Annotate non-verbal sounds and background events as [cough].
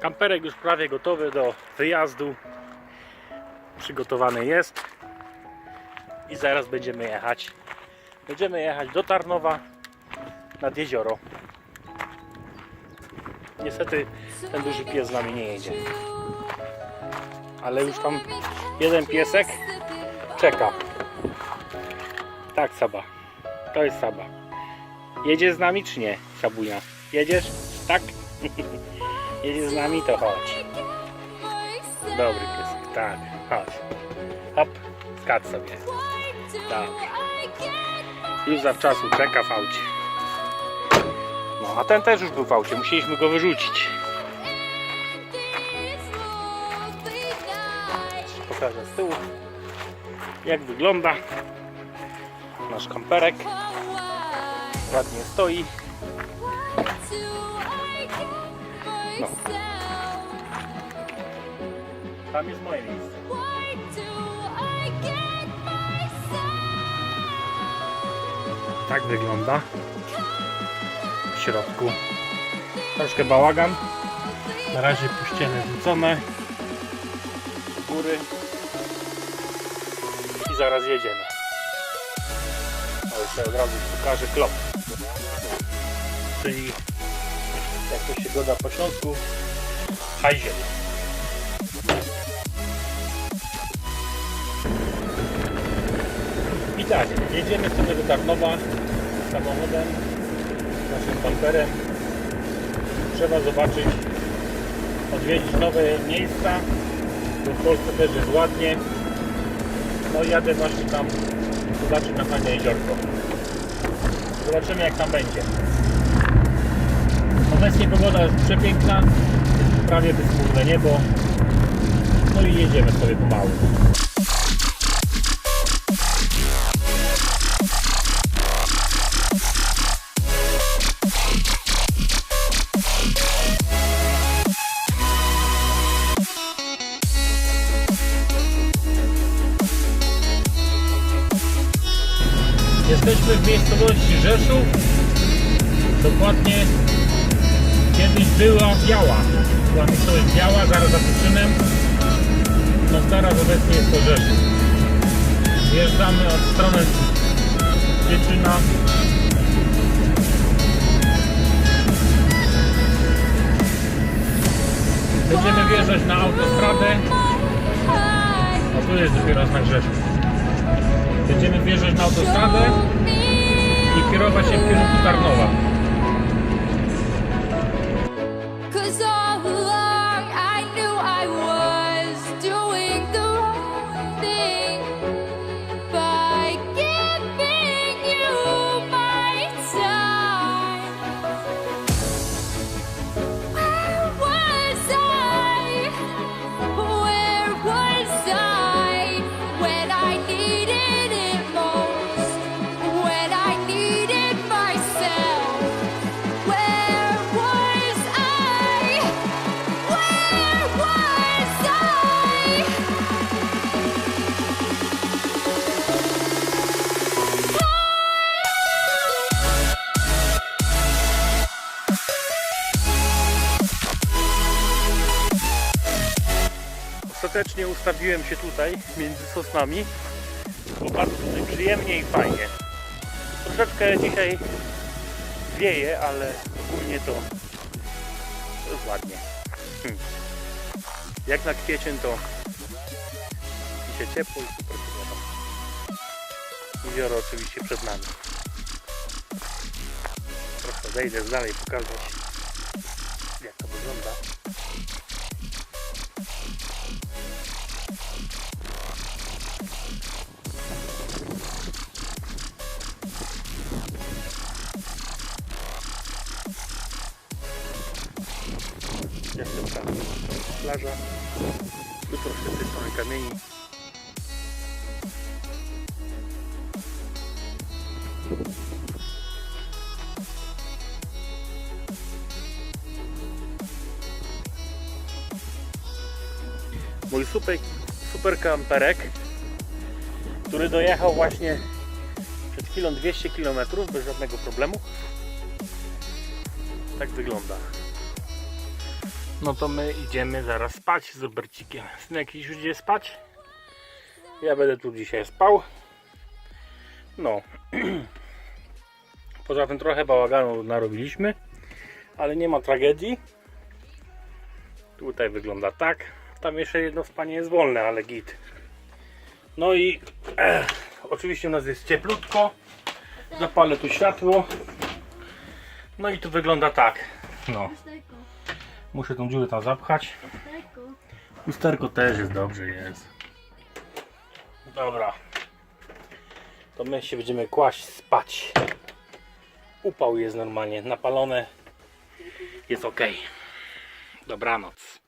Kamperek już prawie gotowy do wyjazdu. Przygotowany jest. I zaraz będziemy jechać. Będziemy jechać do Tarnowa nad jezioro. Niestety ten duży pies z nami nie jedzie. Ale już tam jeden piesek czeka. Tak, Saba. To jest Saba. Jedziesz z nami czy nie, Sabunia? Jedziesz? Tak? [laughs] Jedziesz z nami, to chodź. Dobry piesek, tak. Chodź. Hop, skacz sobie. Dobrze. Już zawczasu czeka w aucie. No, a ten też już był w aucie. Musieliśmy go wyrzucić. Pokażę z tyłu, jak wygląda nasz kamperek. Ładnie stoi. No. Tam jest moje miejsce. Tak wygląda w środku. Troszkę bałagan. Na razie puściene rzucone. Do góry. I zaraz jedziemy. Ale sobie od razu pokażę klop. Czyli to się goda po śląsku, hajziel. I tak, jedziemy sobie do Tarnowa samochodem, naszym kamperem. Trzeba zobaczyć, odwiedzić nowe miejsca, bo w Polsce też jest ładnie. No jadę właśnie tam zobaczyć na fajne jeziorko. Zobaczymy jak tam będzie. Obecnie pogoda jest przepiękna, jest prawie bezchmurne niebo. No i jedziemy sobie pomału. Jesteśmy w miejscowości Rzeszów. Dokładnie kiedyś była Biała. Była miejscowość Biała, zaraz za Tuczynem. No teraz obecnie jest to Rzeszów. Wjeżdżamy od strony Tyczyna. Będziemy wjeżdżać na autostradę. O tu jest dopiero znak Rzeszów. Będziemy wjeżdżać na autostradę i kierować się w kierunku Tarnowa. Ostatecznie ustawiłem się tutaj między sosnami, bo bardzo tutaj przyjemnie i fajnie. Troszeczkę dzisiaj wieje, ale ogólnie to, jest ładnie. Hmm. Jak na kwiecień to dzisiaj ciepło i super pogoda. Jezioro oczywiście przed nami. Trochę zejdę dalej pokazać Jak tam plaża. Tu troszkę z tej kamieni. Mój super, super kamperek, który dojechał właśnie przed chwilą 200 km bez żadnego problemu. Tak wygląda. No to my idziemy zaraz spać z Robercikiem. Synek już idzie spać. Ja będę tu dzisiaj spał. No. [clears throat] Poza tym trochę bałaganu narobiliśmy, ale nie ma tragedii. Tutaj wygląda tak. Tam jeszcze jedno spanie jest wolne, ale git. No i e, oczywiście u nas jest cieplutko. Zapalę tu światło. No i to wygląda tak. No. Muszę tą dziurę tam zapchać. Lusterko też jest dobrze, jest. Dobra. To my się będziemy kłaść spać. Upał jest normalnie napalone. Jest ok. Dobranoc.